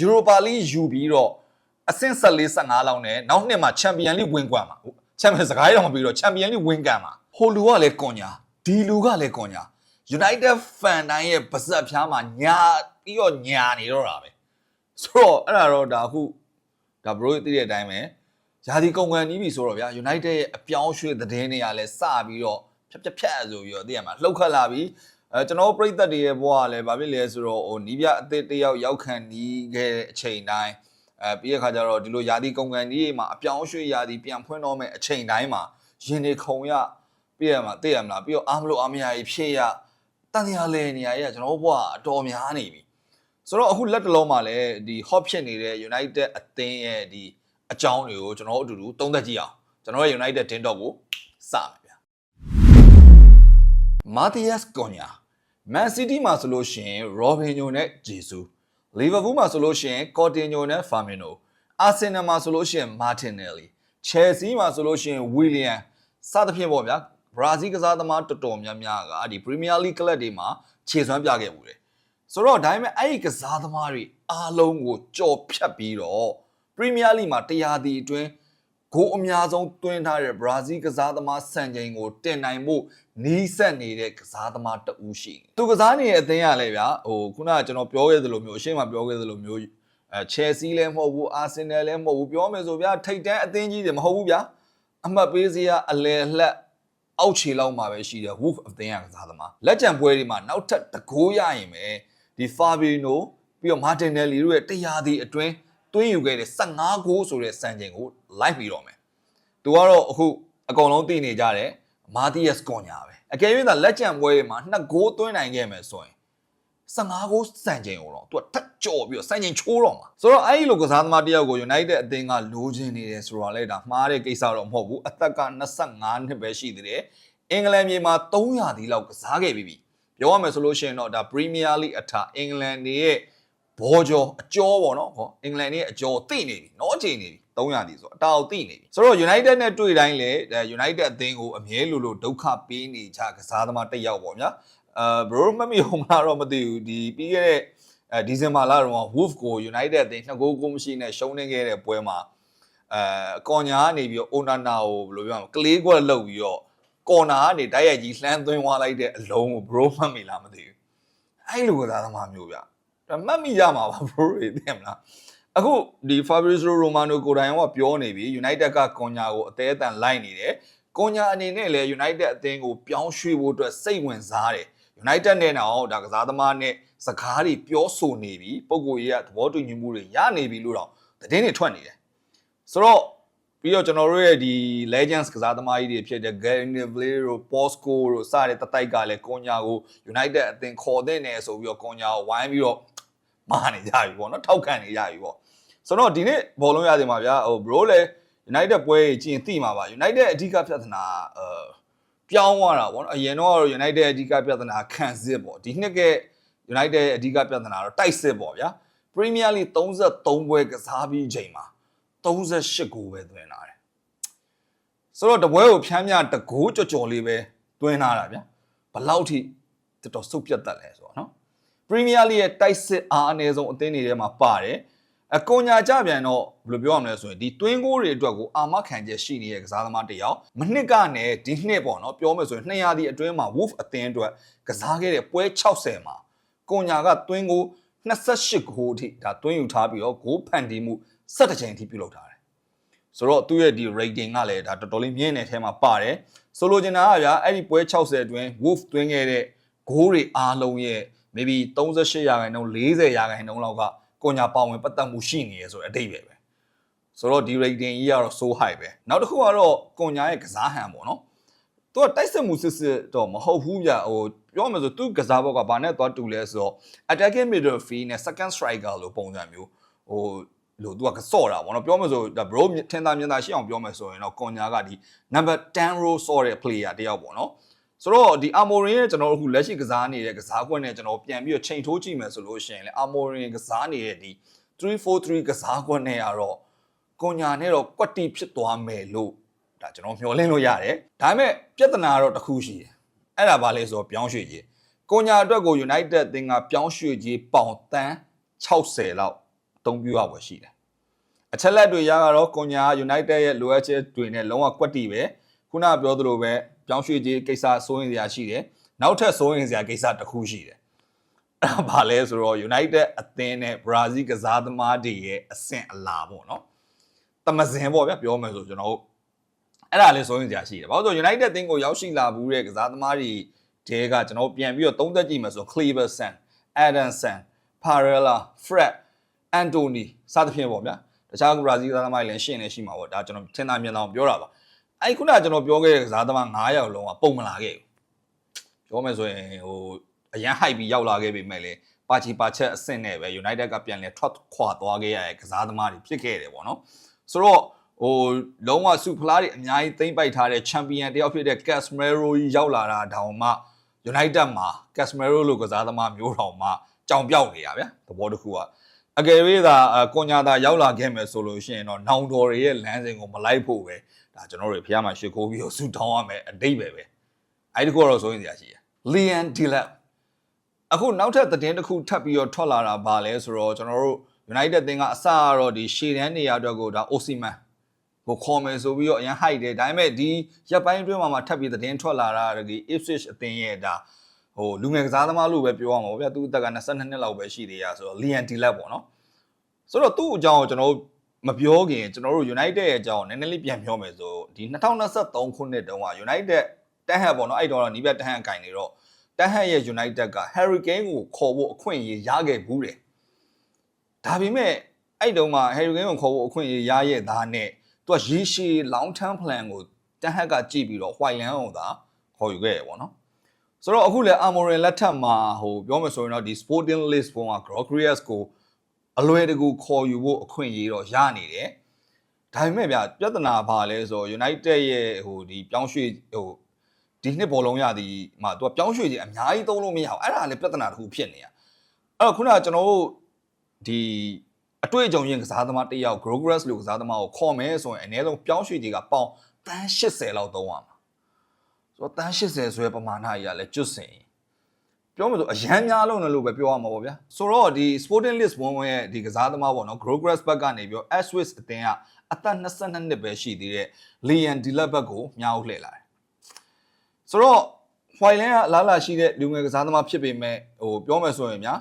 Europa League ယူပြီးတော့အဆင့်14 15လောက်နဲ့နောက်နှစ်မှာ Champion League ဝင်ကွာမှာချန်ပီယံစကားရအောင်ပြီးတော့ Champion League ဝင်ကန်မှာဟိုလူကလည်းကွန်ညာဒီလူကလည်းကွန်ညာ United fan တိုင်းရဲ့ပါဇက်ဖျားမှာညာပြီးတော့ညာနေတော့တာပဲဆိုတော့အဲ့ဒါတော့ဒါအခုဒါ bro သိတဲ့အတိုင်းပဲယာဒီကုန်ကန်ကြီးပြီဆိုတော့ဗျာ United ရဲ့အပြောင်းရွှေ့သတင်းတွေကလည်းစပြီးတော့ဖြတ်ဖြတ်ဖြတ်ဆိုပြီးတော့သိရမှာလှုပ်ခတ်လာပြီး အဲကျွန်တော်တို့ပြည်သက်တွေရဲ့ဘဝကလည်းဗာဖြစ်လဲဆိုတော့ဟိုနီးပြအသစ်တစ်ယောက်ရောက်ခံနီးခဲ့တဲ့အချိန်တိုင်းအဲပြီးတဲ့ခါကျတော့ဒီလိုယာဒီကုန်ကန်ကြီးမှာအပြောင်းရွှေ့ယာဒီပြန်ဖွင့်တော့မဲ့အချိန်တိုင်းမှာရင်တွေခုံရပြည့်ရမှာသိရမလားပြီးတော့အားမလို့အားမရကြီးဖြစ်ရတန်ရာလဲနေရရဲ့ကျွန်တော်တို့ဘဝအတော်များနေပြီဆိုတော့အခုလက်တလုံးမှာလည်းဒီ hot ဖြစ်နေတဲ့ United အသင်းရဲ့ဒီအကြောင်းတွေကိုကျွန်တော်တို့အတူတူသုံးသပ်ကြည့်အောင်ကျွန်တော်ရဲ့ United တင်းတော့ကိုစမယ် ဗျာ Matthias Cunha Man City မှာဆိုလို့ရှိရင် Robinho နဲ့ Jesus Liverpool မှာဆိုလို့ရှိရင် Coutinho နဲ့ Firmino Arsenal မှာဆိုလို့ရှိရင် Martinelli Chelsea မှာဆိုလို့ရှိရင် Willian စသဖြင့်ပေါ့ဗျာဘရာဇီးကစားသမားတော်တော်များများကဒီ Premier League ကလပ်တွေမှာခြေစွမ်းပြခဲ့မှုတယ်ဆိုတော့ဒါပေမဲ့အဲ့ဒီကစားသမားတွေအားလုံးကိုကြော်ဖြတ်ပြီးတော့ Premier League မှာတရားဒီအတွင်း ဂိုးအများဆုံးသွင်းထားတဲ့ဘရာဇီးကစားသမားစံချိန်ကိုတင်နိုင်ဖို့နီးစပ်နေတဲ့ကစားသမားတဦးရှိတယ်သူကစားနေတဲ့အသင်းကလည်းဗျာဟိုခုနကကျွန်တော်ပြောခဲ့သလိုမျိုးအရှင်းမပြောခဲ့သလိုမျိုးအဲ Chelsea လည်းမဟုတ်ဘူး Arsenal လည်းမဟုတ်ဘူးပြောမယ်ဆိုဗျာထိတ်တန်းအသင်းကြီးတွေမဟုတ်ဘူးဗျာအမှတ်ပေးစရာအလယ်လှက်အောက်ခြေလောက်မှာပဲရှိတယ် Wolf အသင်းကကစားသမားလက်ကျန်ပွဲတွေမှာနောက်ထပ်တကိုးရရင်ပဲဒီ Fabinho ပြီးတော့ Martinelli တို့ရဲ့တရားဒီအတွင်းတွင်းယူခဲ့တဲ့15ဂိုးဆိုတဲ့စံချိန်ကို လိုက်ပြီးတော့မယ်။သူကတော့အခုအကုန်လုံးသိနေကြတယ်မာတီယက်စ်ကွန်ညာပဲ။အကယ်၍သာလက်ကျန်ပွဲတွေမှာ2ဂိုးသွင်းနိုင်ခဲ့မယ်ဆိုရင်15ဂိုးစံချိန်ကိုတော့သူကထက်ကြော်ပြီးတော့စံချိန်ချိုးတော့မှာ။ဆိုတော့အဲ့ဒီလိုကစားသမားတစ်ယောက်ကို United အသင်းကလိုချင်နေတယ်ဆိုတော့လေဒါမှားတဲ့ကိစ္စတော့မဟုတ်ဘူး။အသက်က25နှစ်ပဲရှိသေးတယ်။အင်္ဂလန်မြေမှာ300ဒီလောက်ကစားခဲ့ပြီးပြီ။ပြောရမယ်ဆိုလို့ရှိရင်တော့ဒါ Premier League အထာအင်္ဂလန်ရဲ့ဘောကျော်အကျော်ပေါ့နော်ဟောအင်္ဂလန်ရဲ့အကျော်သိနေပြီနော်ချိန်နေပြီ 300ဒီဆိုအတားသိနေပြီဆိုတော့ United နဲ့တွေ့တိုင်းလေ United အသင်းကိုအမြဲလိုလိုဒုက္ခပေးနေကြကစားသမားတစ်ယောက်ပေါ့ဗျာအဲ bro မမီဟိုမှာတော့မသိဘူးဒီပြီးခဲ့တဲ့အဲဒီဇင်ဘာလတော့ Wolf ကို United အသင်းနှစ်ဂိုးကိုမရှိနဲ့ရှုံးနေခဲ့တဲ့ပွဲမှာအဲကော်ညာကနေပြီးတော့ Onana ကိုဘယ်လိုပြောရမလဲကလေးကွက်လောက်ပြီးတော့ကော်နာကနေတိုက်ရိုက်ကြီးလှမ်းသွင်းသွားလိုက်တဲ့အလုံးကို bro မှတ်မိလားမသိဘူးအဲ့လိုကစားသမားမျိုးဗျဒါမှတ်မိကြမှာပါ bro တွေသိမလား အခုဒီ Fabrizio Romano ကိုတိုင်ကပြောနေပြီ United ကကွန်ညာကိုအသေးအတန်လိုက်နေတယ်ကွန်ညာအနေနဲ့လည်း United အသင်းကိုပြောင်းရွှေ့ဖို့အတွက်စိတ်ဝင်စားတယ် United နဲ့တော့ဒါကစားသမားနဲ့စကားတွေပြောဆိုနေပြီပုံကိုကြီးကသဘောတူညီမှုတွေရနေပြီလို့တော့သတင်းတွေထွက်နေတယ်ဆိုတော့ပြီးတော့ကျွန်တော်တို့ရဲ့ဒီ Legends ကစားသမားကြီးတွေဖြစ်တဲ့ Gary Neville တို့ Posco တို့စတဲ့တတိုက်ကလည်းကွန်ညာကို United အသင်းခေါ်တဲ့နယ်ဆိုပြီးတော့ကွန်ညာကိုဝိုင်းပြီးတော့မာနေကြပြီပေါ့နော်ထောက်ခံနေကြပြီပေါ့ ဆိုတော့ဒီနေ့ဘောလုံးရတင်ပါဗျာဟို bro လည်း United ပွဲကြီးကျင်သိမှာပါ United အဓိကပြဿနာအဲပြောင်းသွားတာပေါ့နော်အရင်တော့ United အဓိကပြဿနာခံစစ်ပေါ့ဒီနှစ်က United ရဲ့အဓိကပြဿနာတော့တိုက်စစ်ပေါ့ဗျာ Premier League 33ပွဲကစားပြီးချိန်မှာ38ဂိုးပဲသွင်းလာတယ်ဆိုတော့တပွဲကိုဖြန်းမြတကိုးကြော်ကြော်လေးပဲသွင်းလာတာဗျာဘလောက်ထိတော်တော်စုပ်ပြတ်တတ်လဲဆိုတော့နော် Premier League ရဲ့တိုက်စစ်အားအနည်းဆုံးအသင်းတွေထဲမှာပါတယ် အကွန်ညာကြပြန်တော့ဘယ်လိုပြောရမလဲဆိုရင်ဒီတွင်းကိုတွေအတွက်ကိုအာမခံချက်ရှိနေတဲ့ကစားသမားတစ်ယောက်မနှစ်ကနဲ့ဒီနှစ်ပေါ့နော်ပြောမယ်ဆိုရင်200ဒီအတွင်းမှာ Wolf အသင်းအတွက်ကစားခဲ့တဲ့ပွဲ60မှာကွန်ညာကတွင်းကို28ဂိုးအထိဒါတွင်းယူထားပြီးတော့ဂိုးဖန်တီးမှု17ချိန်အထိပြုလုပ်ထားတယ်ဆိုတော့သူ့ရဲ့ဒီ rating ကလည်းဒါတော်တော်လေးမြင့်နေတဲ့အထဲမှာပါတယ်ဆိုလိုချင်တာကဗျာအဲ့ဒီပွဲ60အတွင်း Wolf တွင်းခဲ့တဲ့ဂိုးတွေအားလုံးရဲ့ maybe 38ရာခိုင်နှုန်း40ရာခိုင်နှုန်းလောက်က ကိုညာပါဝင်ပတ်သက်မှုရှိနေရဆိုတဲ့အတိတ်ပဲပဲဆိုတော့ဒီ rating ကြီးကတော့ so high ပဲနောက်တစ်ခုကတော့ကိုညာရဲ့ကစားဟန်ပေါ့နော်သူကတိုက်စစ်မှုစစ်စစ်တော့မဟုတ်ဘူးဗျဟိုပြောမှဆိုသူကစားဘောကဘာနဲ့သွားတူလဲဆိုတော့ attacking midfield နဲ့ second striker လို့ပုံစံမျိုးဟိုလို့သူကစော့တာပေါ့နော်ပြောမှဆိုဒါ bro ထင်သာမြင်သာရှိအောင်ပြောမှဆိုရင်တော့ကွန်ညာကဒီ number 10 row စော့တဲ့ player တယောက်ပေါ့နော် ဆိုတော့ဒီ Amorin ရဲ့ကျွန်တော်တို့အခုလက်ရှိကစားနေတဲ့ကစားကွက်နဲ့ကျွန်တော်ပြန်ပြီးတော့ချိန်ထိုးကြည့်မယ်ဆိုလို့ရှိရင်လေ Amorin ကစားနေတဲ့ဒီ343ကစားကွက်နဲ့ကတော့ကွန်ညာနဲ့တော့ကွက်တီဖြစ်သွားမယ်လို့ဒါကျွန်တော်မျှော်လင့်လို့ရတယ်ဒါပေမဲ့ပြဿနာကတော့တစ်ခုရှိတယ်အဲ့ဒါဘာလဲဆိုတော့ပြောင်းရွှေ့ကြီးကွန်ညာအတွက်ကို United သင်ကပြောင်းရွှေ့ကြီးပေါင်တန်း60လောက်တသုံးပြရပွဲရှိတယ်အချက်လက်တွေရကတော့ကွန်ညာ United ရဲ့လိုအပ်ချက်တွေနဲ့လုံးဝကွက်တီပဲခုနပြောသလိုပဲ ပြောင်းရွှေ့ခြင်းကိစ္စစိုးရင်စရာရှိတယ်နောက်ထပ်စိုးရင်စရာကိစ္စတစ်ခုရှိတယ်အဲ့ဒါဘာလဲဆိုတော့ United အသင်းနဲ့ Brazil ကစားသမားတွေရဲ့အဆင့်အလာပေါ့နော်တမစင်ပေါ့ဗျပြောမယ်ဆိုကျွန်တော်တို့အဲ့ဒါလေးစိုးရင်စရာရှိတယ်ဘာလို့ဆို United အသင်းကိုရောက်ရှိလာဘူးတဲ့ကစားသမားတွေတဲကကျွန်တော်ပြန်ပြီးတော့သုံးသက်ကြည့်မယ်ဆို Cleverson Adamson Parella Fred Anthony စသဖြင့်ပေါ့ဗျာတခြားဘရာဇီးကစားသမားတွေလည်းရှင်းနေရှိမှာပေါ့ဒါကျွန်တော်ထင်သာမြင်သာပြောတာပါ အဲ့ခုနကကျွန်တော်ပြောခဲ့တဲ့ကစားသမား9ယောက်လုံးကပုံမလာခဲ့ဘူးပြောမယ်ဆိုရင်ဟိုအရန်ဟိုက်ပြီးရောက်လာခဲ့ပြီမဲ့လေပါချီပါချက်အဆင့်နဲ့ပဲ United ကပြန်လဲထွက်ခွာသွားခဲ့ရတဲ့ကစားသမားတွေဖြစ်ခဲ့တယ်ပေါ့နော်ဆိုတော့ဟိုလုံးဝစုဖလားတွေအများကြီးသိမ့်ပိုက်ထားတဲ့ချန်ပီယံတယောက်ဖြစ်တဲ့ Casemiro ကြီးရောက်လာတာတောင်မှ United မှာ Casemiro လိုကစားသမားမျိုးတောင်မှကြောင်ပြောက်နေတာဗျာသဘောတစ်ခုကအကယ်၍သာကွန်ညာသာရောက်လာခဲ့မယ်ဆိုလို့ရှိရင်တော့နောင်တော်တွေရဲ့လမ်းစဉ်ကိုမလိုက်ဖို့ပဲ ဒါကျွန်တော်တို့ဖះမှာရှ िख ိုးပြီးတော့ဆူတောင်းရမယ်အတိတ်ပဲပဲအဲ့ဒီကတော့ဆိုရင်စရာရှိတယ် Liam Delap အခုနောက်ထပ်သတင်းတစ်ခုထပ်ပြီးတော့ထွက်လာတာပါလဲဆိုတော့ကျွန်တော်တို့ United တင်ကအစကတော့ဒီရှေ့တန်းနေရာအတွက်ကိုဒါ Osimhen ကိုခေါ်မယ်ဆိုပြီးတော့အရင် high တယ်ဒါပေမဲ့ဒီရပ်ပိုင်းအတွင်းမှာမှထပ်ပြီးသတင်းထွက်လာတာဒီ Ipswich အသင်းရဲ့ဒါဟိုလူငယ်ကစားသမားလို့ပဲပြောရမှာပေါ့ဗျာသူအသက်က22နှစ်လောက်ပဲရှိသေးရဆိုတော့ Liam Delap ပေါ့နော်ဆိုတော့သူ့အကြောင်းကိုကျွန်တော်တို့ မပြောခင်ကျွန်တော်တို့ United ရဲ့အကြောင်းနည်းနည်းလေးပြန်ပြောမယ်ဆိုဒီ2023ခုနှစ်တုန်းက United တန်းဟက်ပေါ့နော်အဲ့တော့နီးပြတန်းဟက်ကင်နေတော့တန်းဟက်ရဲ့ United က Harry Kane ကိုခေါ်ဖို့အခွင့်အရေးရခဲ့ဘူးတယ်ဒါပေမဲ့အဲ့တုန်းက Harry Kane ကိုခေါ်ဖို့အခွင့်အရေးရရဲ့သားနဲ့သူကရေရှည် long term plan ကိုတန်းဟက်ကကြည့်ပြီးတော့ white land ကိုသာခေါ်ယူခဲ့ရပေါ့နော်ဆိုတော့အခုလေ Amorin လက်ထက်မှာဟိုပြောမယ်ဆိုရင်တော့ဒီ Sporting Lisbon က Gregorius ကို အလွယ်တကူခေါ်ယူဖို့အခွင့်အရေးတော့ရနေတယ်ဒါပေမဲ့ဗျပြဿနာဘာလဲဆိုတော့ United ရဲ့ဟိုဒီပြောင်းရွှေ့ဟိုဒီနှစ်ဘောလုံးရသည်မှာသူကပြောင်းရွှေ့ခြင်းအများကြီးသုံးလို့မရအောင်အဲ့ဒါလည်းပြဿနာတစ်ခုဖြစ်နေတာအဲ့တော့ခုနကကျွန်တော်တို့ဒီအတွေ့အကြုံရင်ကစားသမားတစ်ယောက် Grogress လို့ကစားသမားကိုခေါ်မယ်ဆိုရင်အနည်းဆုံးပြောင်းရွှေ့ခြင်းကပေါင်တန်း80လောက်သုံးရမှာဆိုတော့တန်း80ဆိုရပမာဏကြီးကလည်းကျွတ်စင် ပြောမယ်ဆိုအရန်များလုံးတယ်လို့ပဲပြောရမှာပေါ့ဗျာဆိုတော့ဒီ Sporting List ဘုံရဲ့ဒီကစားသမားပေါ့နော် Grogress ဘက်ကနေပြီးတော့ Swiss အတင်းကအသက်22နှစ်ပဲရှိသေးတဲ့ Liam Delap ဘက်ကိုမြောက်လှည့်လာတယ်ဆိုတော့ Whiteland ကအလားလာရှိတဲ့လူငယ်ကစားသမားဖြစ်ပေမဲ့ဟိုပြောမယ်ဆိုရင်များ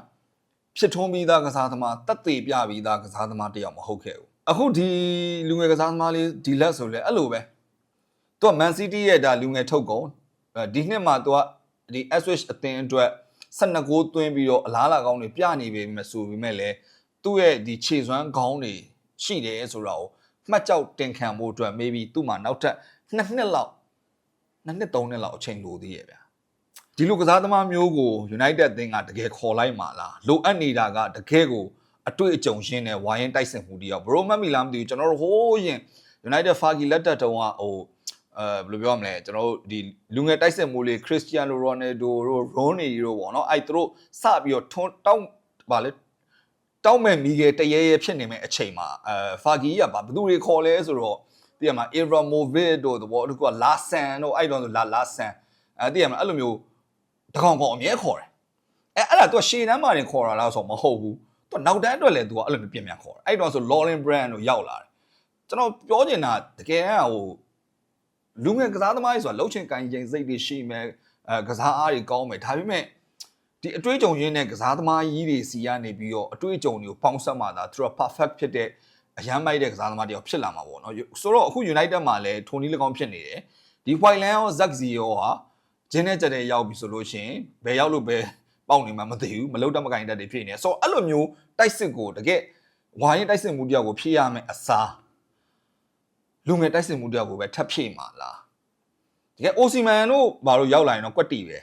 ဖြစ်ထွန်းပြီးသားကစားသမားတက်သေးပြပြီးသားကစားသမားတယောက်မဟုတ်ခဲ့ဘူးအခုဒီလူငယ်ကစားသမားလေးဒီလက်ဆိုလဲအဲ့လိုပဲသူက Man City ရဲ့ဒါလူငယ်ထုတ်ကုန်ဒီနှစ်မှာသူကဒီ Switch အသင်းအတွက် 12ဂိုးသွင်းပြီးတော့အလားလာကောင်းတွေပြနေပေမဲ့ဆိုပေမဲ့လည်းသူ့ရဲ့ဒီခြေစွမ်းကောင်းတွေရှိတယ်ဆိုတော့မှတ်ကြောက်တင်ခံဖို့အတွက် maybe သူ့မှာနောက်ထပ်2နှစ်လောက်2နှစ်3နှစ်လောက်အချိန်လိုသေးရဲ့ဗျာဒီလိုကစားသမားမျိုးကို United အသင်းကတကယ်ခေါ်လိုက်မှာလားလိုအပ်နေတာကတကယ်ကိုအတွေ့အကြုံရှင်းတဲ့ဝိုင်းရင်တိုက်စင်မှုတယောက်ဘရိုမတ်မီလာမသိဘူးကျွန်တော်တို့ဟိုးရင် United Fagi လက်တက်တုံးကဟို အဲဘယ်လိုပြောမလဲကျွန်တော်တို့ဒီလူငယ်တိုက်စစ်မှုလေးခရစ္စတီယာနိုရိုနယ်ဒိုတို့ရိုနီတို့ပေါ့နော်အဲ့သူတို့စပြီးတော့ထွန်းတောင်းပါလေတောင်းမဲ့မိခဲ့တရေရဲဖြစ်နေမဲ့အချိန်မှာအဲဖာဂီကဘာဘသူတွေခေါ်လဲဆိုတော့သိရမှာအီရာမိုဗစ်တို့တော့တကူကလာဆန်တို့အဲ့တော့ဆိုလာလာဆန်အဲသိရမှာအဲ့လိုမျိုးတကောင်ကောင်အမြဲခေါ်တယ်အဲအဲ့ဒါသူကရှေ့တန်းမှာနေခေါ်တာလားဆိုတော့မဟုတ်ဘူးသူကနောက်တန်းအတွက်လည်းသူကအဲ့လိုမျိုးပြင်ပြန်ခေါ်တယ်အဲ့တော့ဆို Lauren Brand တို့ရောက်လာတယ်ကျွန်တော်ပြောချင်တာတကယ်ကဟို လူငယ်ကစားသမားတွေဆိုတာလှုပ်ချင်ကန်ရင်စိတ်တွေရှိမယ်အဲကစားအားတွေကောင်းမယ်ဒါပေမဲ့ဒီအတွေးကြုံရင်းနဲ့ကစားသမားကြီးတွေစီကနေပြီးတော့အတွေးကြုံတွေကိုပေါင်းစပ်မှသာသူတို့ perfect ဖြစ်တဲ့အရန်မိုက်တဲ့ကစားသမားတယောက်ဖြစ်လာမှာပေါ့နော်ဆိုတော့အခု United မှာလည်းထိုနီး၎င်းဖြစ်နေတယ်ဒီ Whiteland ရော Zaxi ရောဟာဂျင်းနဲ့ကြတဲ့ရောက်ပြီဆိုလို့ရှိရင်ဘယ်ရောက်လို့ပဲပေါက်နေမှမသိဘူးမလုတ်တမကင်တက်တွေဖြစ်နေဆိုတော့အဲ့လိုမျိုးတိုက်စစ်ကိုတကယ်ဝိုင်းတိုက်စစ်မှုတယောက်ကိုဖြည့်ရမယ်အစား လူငယ်တိုက်စစ်မှုတယောက်ကိုပဲထပ်ဖြည့်မှာလားတကယ်အိုစီမန်တို့ဘာလို့ရောက်လာရင်တော့ကွက်တီပဲ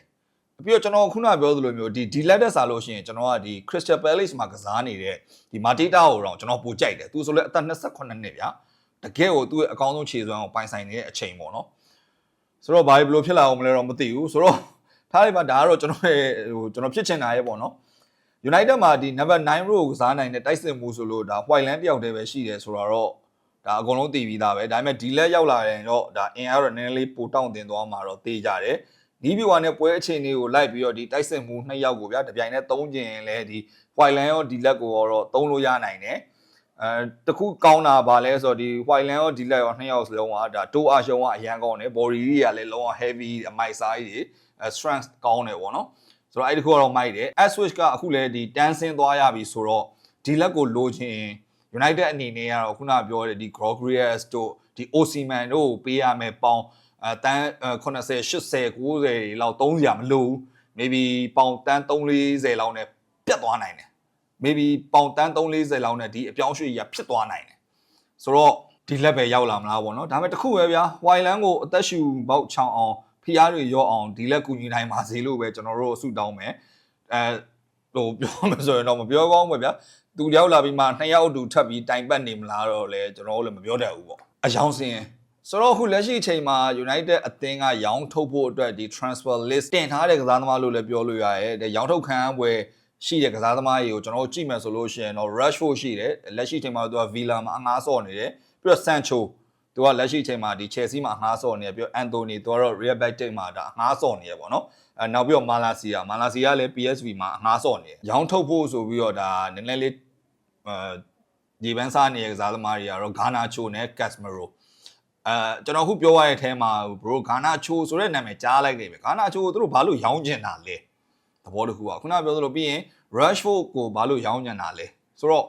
ပြီးတော့ကျွန်တော်ခုနပြောသလိုမျိုးဒီဒီလက်တက်စားလို့ရှိရင်ကျွန်တော်ကဒီ Crystal Palace မှာကစားနေတဲ့ဒီ Matita ကိုတော့ကျွန်တော်ပိုကြိုက်တယ်သူဆိုလဲအသက်28နှစ်ဗျာတကယ်ကိုသူ့ရဲ့အကောင်းဆုံးခြေစွမ်းကိုပိုင်ဆိုင်နေတဲ့အချိန်ပေါ့နော်ဆိုတော့ဘာလို့ဖြစ်လာအောင်မလဲတော့မသိဘူးဆိုတော့ထားလိုက်ပါဒါကတော့ကျွန်တော်ရဲ့ဟိုကျွန်တော်ဖြစ်ချင်တာရဲ့ပေါ့နော် United မှာဒီ number 9 row ကိုကစားနိုင်တဲ့တိုက်စစ်မှုဆိုလို့ဒါ Whiteland တယောက်တည်းပဲရှိတယ်ဆိုတော့ ဒါအကုန်လုံးတည်ပြီးသားပဲဒါပေမဲ့ဒီလက်ရောက်လာရင်တော့ဒါအင်အားတော့နည်းနည်းလေးပိုတောင့်တင်သွားမှာတော့တေးကြတယ်နီးပြူဝါနဲ့ပွဲအခြေအနေကိုလိုက်ပြီးတော့ဒီတိုက်စစ်မှုနှစ်ယောက်ကိုဗျာတပြိုင်တည်းသုံးကျင်လဲဒီ white line ရောဒီလက်ကိုတော့သုံးလို့ရနိုင်တယ်အဲတခုကောင်းတာဗာလဲဆိုတော့ဒီ white land ရောဒီလက်ရောနှစ်ယောက်စလုံးကဒါတိုးအရှုံးကအရန်ကောင်းတယ် body ကြီးကလည်းလုံးဝ heavy အမိုက် size တွေအဲ strength ကောင်းတယ်ပေါ့နော်ဆိုတော့အဲ့ဒီတစ်ခုကတော့မိုက်တယ် S switch ကအခုလည်းဒီ dancing သွားရပြီဆိုတော့ဒီလက်ကိုလိုချင် United အနေနဲ့ကတော့ခုနပြောတဲ့ဒီ Gregorius တို့ဒီ Osimhen တို့ကိုပေးရမယ်ပေါင်းအဲတန်း80 80 90လောက်300မလို့ maybe ပေါင်တန်း340လောက်နဲ့ပြတ်သွားနိုင်တယ် maybe ပေါင်တန်း340လောက်နဲ့ဒီအပြောင်းရွှေ့ကြီးကဖြစ်သွားနိုင်တယ်ဆိုတော့ဒီလက်ပဲရောက်လာမလားပေါ့နော်ဒါပေမဲ့တစ်ခုပဲဗျာ Wildland ကိုအသက်ရှူပေါက်ချောင်းအောင်ဖျားတွေရော့အောင်ဒီလက်ကူညီနိုင်ပါစေလို့ပဲကျွန်တော်တို့ဆုတောင်းမယ်အဲဟိုပြောမှဆိုရင်တော့မပြောကောင်းဘူးဗျာ သူရောက်လာပြီးမှနှစ်ယောက်အတူထပ်ပြီးတိုင်ပတ်နေမလားတော့လေကျွန်တော်တို့လည်းမပြောတတ်ဘူးပေါ့အယောင်စင်ဆိုတော့အခုလက်ရှိအချိန်မှာ United အသင်းကရောင်းထုတ်ဖို့အတွက်ဒီ transfer list တင်ထားတဲ့ကစားသမားလို့လည်းပြောလို့ရရဲတဲ့ရောင်းထုတ်ခံပွဲရှိတဲ့ကစားသမားတွေကိုကျွန်တော်တို့ကြည့်မယ်ဆိုလို့ရှိရင်တော့ Rashford ရှိတယ်လက်ရှိအချိန်မှာသူက Villa မှာအငှားဆော့နေတယ်ပြီးတော့ Sancho သူကလက်ရှိအချိန်မှာဒီ Chelsea မှာအငှားဆော့နေတယ်ပြီးတော့ Anthony သူကတော့ Real Betis မှာဒါအငှားဆော့နေရပေါ့နော်အဲနောက်ပြီးတော့ Malacia Malacia လည်း PSV မှာအငှားဆော့နေတယ်ရောင်းထုတ်ဖို့ဆိုပြီးတော့ဒါနည်းနည်းလေး အဲဒီပန်းစားနေတဲ့ကစားသမားတွေကတော့ Garnacho နဲ့ Casemiro အဲကျွန်တော်ခုပြောရတဲ့အထဲမှာ bro ဂါနာချိုဆိုတဲ့နာမည်ကြားလိုက်တယ်ပဲဂါနာချိုကိုသူတို့ဘာလို့ရောင်းကျင်တာလဲသဘောတခုอ่ะခုနပြောသလိုပြီးရင် Rashford ကိုဘာလို့ရောင်းကျင်တာလဲဆိုတော့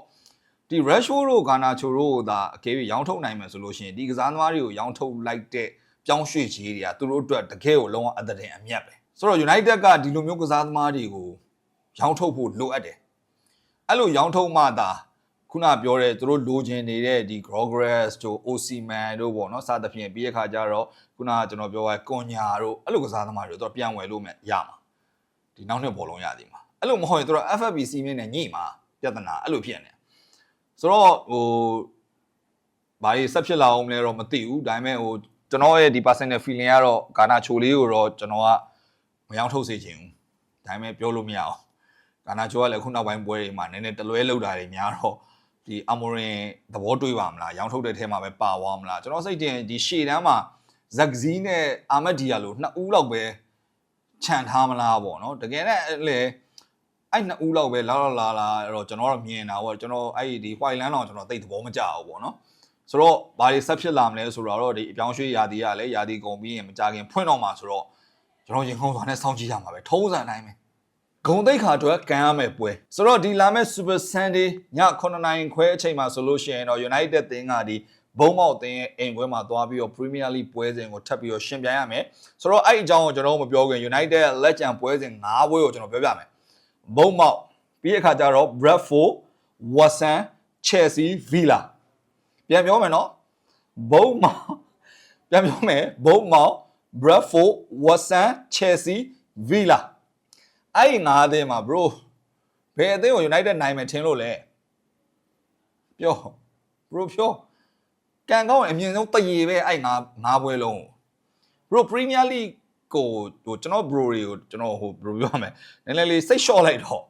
ဒီ Rashford တို့ဂါနာချိုတို့ကိုဒါအကယ်၍ရောင်းထုတ်နိုင်မယ်ဆိုလို့ရှိရင်ဒီကစားသမားတွေကိုရောင်းထုတ်လိုက်တဲ့ပြောင်းရွှေ့ကြီးတွေကသူတို့အတွက်တကယ်ကိုလုံးဝအသက်တင်အမြတ်ပဲဆိုတော့ United ကဒီလိုမျိုးကစားသမားတွေကိုရောင်းထုတ်ဖို့လိုအပ်တယ် အဲ့လိုရောင်းထုတ်မှသာခုနပြောတဲ့သူတို့လိုချင်နေတဲ့ဒီ Grogres တို့ Osimhen တို့ပေါ့နော်စသဖြင့်ပြီးရခါကျတော့ခုနကကျွန်တော်ပြောရကွန်ညာတို့အဲ့လိုကစားသမားတွေတော့ပြန်ဝယ်လို့မရမှာဒီနောက်နှစ်ဘောလုံးရသည်မှာအဲ့လိုမဟုတ်ရင်သူတို့ FFP စီမင်းနဲ့ညိမှာပြဿနာအဲ့လိုဖြစ်နေဆိုတော့ဟိုဘာကြီးဆက်ဖြစ်လာအောင်လဲတော့မသိဘူးဒါပေမဲ့ဟိုကျွန်တော်ရဲ့ဒီ personal feeling ကတော့ဂါနာချိုလေးကိုတော့ကျွန်တော်ကမယောင်းထုတ်စေချင်ဘူးဒါပေမဲ့ပြောလို့မရအောင် ဂါနာချိုကလည်းခုနောက်ပိုင်းပွဲတွေမှာနည်းနည်းတလွဲလောက်တာတွေများတော့ဒီအမိုရင်သဘောတွေးပါမလားရောင်းထုတ်တဲ့ထဲမှာပဲပါသွားမလားကျွန်တော်စိတ်တင်ဒီရှေ့တန်းမှာဇက်ဇီးနဲ့အာမက်ဒီယာလိုနှစ်ဦးလောက်ပဲခြံထားမလားပေါ့နော်တကယ်နဲ့လေအဲ့နှစ်ဦးလောက်ပဲလာလာလာလာအဲ့တော့ကျွန်တော်တော့မြင်တာပေါ့ကျွန်တော်အဲ့ဒီ white land တော့ကျွန်တော်သိသဘောမကျဘူးပေါ့နော်ဆိုတော့ဘာတွေဆက်ဖြစ်လာမလဲဆိုတော့ဒီအပြောင်းရွှေ့ယာတီကလည်းယာတီကုန်ပြီးရင်မကြခင်ဖွင့်တော့မှာဆိုတော့ကျွန်တော်ရင်ခုန်စွာနဲ့စောင့်ကြည့်ရမှာပဲထုံးစံတိုင်းပဲ ဂုံတိတ်ခါအတွက်ကမ်းရမယ်ပွဲဆိုတော့ဒီလာမဲ့ Super Sunday ည9နိုင်ခွဲအချိန်မှာဆိုလို့ရှိရင်တော့ United တင်းကဒီဘုံမောက်တင်းရဲ့အိမ်ပွဲမှာသွားပြီးတော့ Premier League ပွဲစဉ်ကိုထပ်ပြီးတော့ရှင်ပြိုင်ရမယ်ဆိုတော့အဲ့အကြောင်းကိုကျွန်တော်မပြောခင် United လက်ကျန်ပွဲစဉ်၅ပွဲကိုကျွန်တော်ပြောပြမယ်ဘုံမောက်ပြီးရခါကျတော့ Bradford Watson Chelsea Villa ပြန်ပြောမယ်နော်ဘုံမောက်ပြန်ပြောမယ်ဘုံမောက် Bradford Watson Chelsea Villa အဲ့ဒီငါးအသင်းမှာ bro ဘယ်အသင်းကို United နိုင်မယ်ထင်လို့လဲပြော bro ပြောကန်ကောင်းရင်အမြင့်ဆုံးတရေပဲအဲ့ငါးငါးပွဲလုံးကို bro Premier League ကိုဟိုကျွန်တော် bro တွေကိုကျွန်တော်ဟို bro ပြောရမယ်နည်းနည်းလေးစိတ်လျှော့လိုက်တော့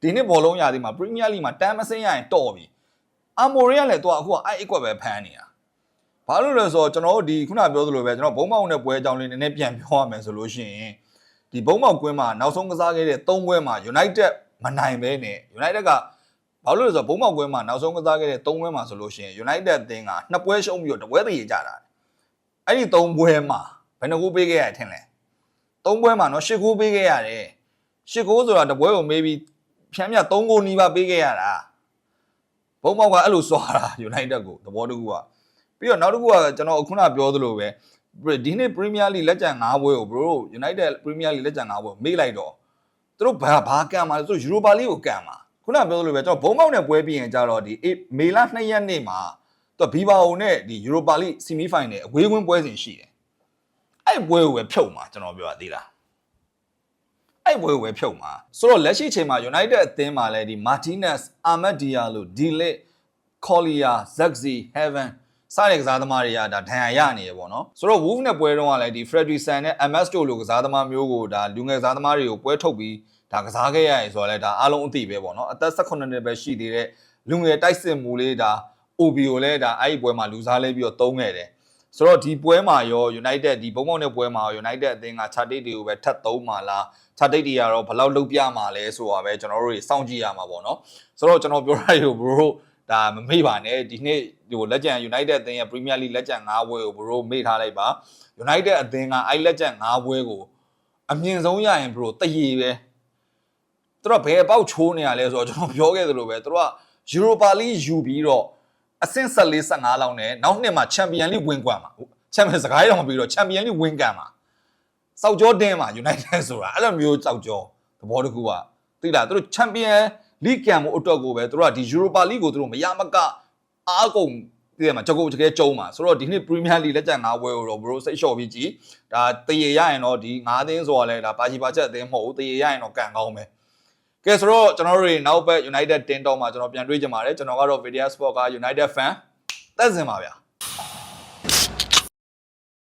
ဒီနှစ်ဘောလုံးရာသီမှာ Premier League မှာတန်းမစင်းရရင်တော့ပြီအမိုရီကလည်းတော့အခုကအဲ့အကွက်ပဲဖမ်းနေတာဘာလို့လဲဆိုတော့ကျွန်တော်တို့ဒီခုနပြောသလိုပဲကျွန်တော်ဘုံမောင်နဲ့ပွဲအကြောင်းလေးနည်းနည်းပြန်ပြောရမယ်ဆိုလို့ရှိရင် ဒီဘုံမောက်ကွင်းမှာနောက်ဆုံးကစားခဲ့တဲ့၃ပွဲမှာ United မနိုင်ဘဲနဲ့ United ကဘာလို့လဲဆိုတော့ဘုံမောက်ကွင်းမှာနောက်ဆုံးကစားခဲ့တဲ့၃ပွဲမှာဆိုလို့ရှိရင် United အသင်းကနှစ်ပွဲရှုံးပြီးတော့တစ်ပွဲတည်ကြတာအဲ့ဒီ၃ပွဲမှာဘယ်နှခုပေးခဲ့ရထင်လဲ၃ပွဲမှာနော်၈ခုပေးခဲ့ရတယ်၈ခုဆိုတာတစ်ပွဲကို maybe ဖြန်းမြ၃ခုနီးပါးပေးခဲ့ရတာဘုံမောက်ကအဲ့လိုစွာတာ United ကိုသဘောတကူကပြီးတော့နောက်တစ်ခုကကျွန်တော်ခုနပြောသလိုပဲ ဒီနေ့ Premier League လက်ကျန်၅ပွဲကို bro United Premier League လက်ကျန်၅ပွဲကိုမေ့လိုက်တော့သူတို့ဘာဘာကန်မှာလဲသူတို့ Europa League ကိုကန်မှာခုနပြောသလိုပဲကျွန်တော်ဘုံပေါက်နဲ့ပွဲပြီးရင်ကြတော့ဒီမေလ2ရက်နေ့မှာသူဘီဘာအိုနဲ့ဒီ Europa League Semi Final အဝေးဝင်းပွဲစဉ်ရှိတယ်အဲ့ပွဲကိုပဲဖြုတ်မှာကျွန်တော်ပြောရသေးလားအဲ့ပွဲကိုပဲဖြုတ်မှာဆိုတော့လက်ရှိချိန်မှာ United အသင်းမှာလည်းဒီ Martinez, Ahmed Diallo, Delete, Collier, Zaxi, Heaven စတဲ့ကစားသမားတွေကဒါဒဏ်ရာရနေရပေါ့နော်ဆိုတော့ Wolf နဲ့ပွဲတုန်းကလည်းဒီ Fredrickson နဲ့ MS တို့လိုကစားသမားမျိုးကိုဒါလူငယ်ကစားသမားတွေကိုပွဲထုတ်ပြီးဒါကစားခဲ့ရရင်ဆိုတော့လည်းဒါအားလုံးအသိပဲပေါ့နော်အသက်18နှစ်ပဲရှိသေးတဲ့လူငယ်တိုက်စစ်မူလေးဒါ OBO လည်းဒါအဲ့ဒီပွဲမှာလူစားလဲပြီးတော့သုံးခဲ့တယ်ဆိုတော့ဒီပွဲမှာရော United ဒီဘုံဘုံနဲ့ပွဲမှာရော United အသင်းက chart date တွေကိုပဲထပ်သုံးမှာလား chart date တွေကတော့ဘယ်လောက်လုတ်ပြမှာလဲဆိုတာပဲကျွန်တော်တို့တွေစောင့်ကြည့်ရမှာပေါ့နော်ဆိုတော့ကျွန်တော်ပြောရရင် bro ဒါမမေ့ပါနဲ့ဒီနေ့ဟိုလက်ကျန် United အသင်းရဲ့ Premier League လက်ကျန်5ပွဲကိုဘရိုမေ့ထားလိုက်ပါ United အသင်းကအဲ့လက်ကျန်5ပွဲကိုအမြင့်ဆုံးရရင်ဘရိုတရေပဲသူတို့ကဘယ်အပေါက်ချိုးနေရလဲဆိုတော့ကျွန်တော်ပြောခဲ့သလိုပဲသူတို့က Europa League ယူပြီးတော့အဆင့်14 15လောက်နဲ့နောက်နှစ်မှာ Champion League ဝင်ကွက်မှာချန်ပီယံစကားရအောင်ပြီးတော့ Champion League ဝင်ကန်မှာစောက်ကြောတင်းမှာ United ဆိုတာအဲ့လိုမျိုးစောက်ကြောသဘောတစ်ခုကသိလားသူတို့ Champion League ကန်မှုအတွက်ကိုပဲသူတို့ကဒီ Europa League ကိုသူတို့မရမကအားကုန်တည်ရမှာကြောက်ကိုတကယ်ကြုံမှာဆိုတော့ဒီနှစ် Premier League လက်ကျန်၅ပွဲကိုတော့ဘရိုစိတ်လျှော့ပြီးကြည့်ဒါတရေရရင်တော့ဒီ၅သင်းဆိုတာလဲဒါပါချီပါချက်အသင်းမဟုတ်ဘူးတရေရရင်တော့ကန်ကောင်းပဲကဲဆိုတော့ကျွန်တော်တို့တွေနောက်ဘက် United တင်းတော့မှာကျွန်တော်ပြန်တွေးကြပါမယ်ကျွန်တော်ကတော့ Video Sport က United fan တက်စင်ပါဗျာ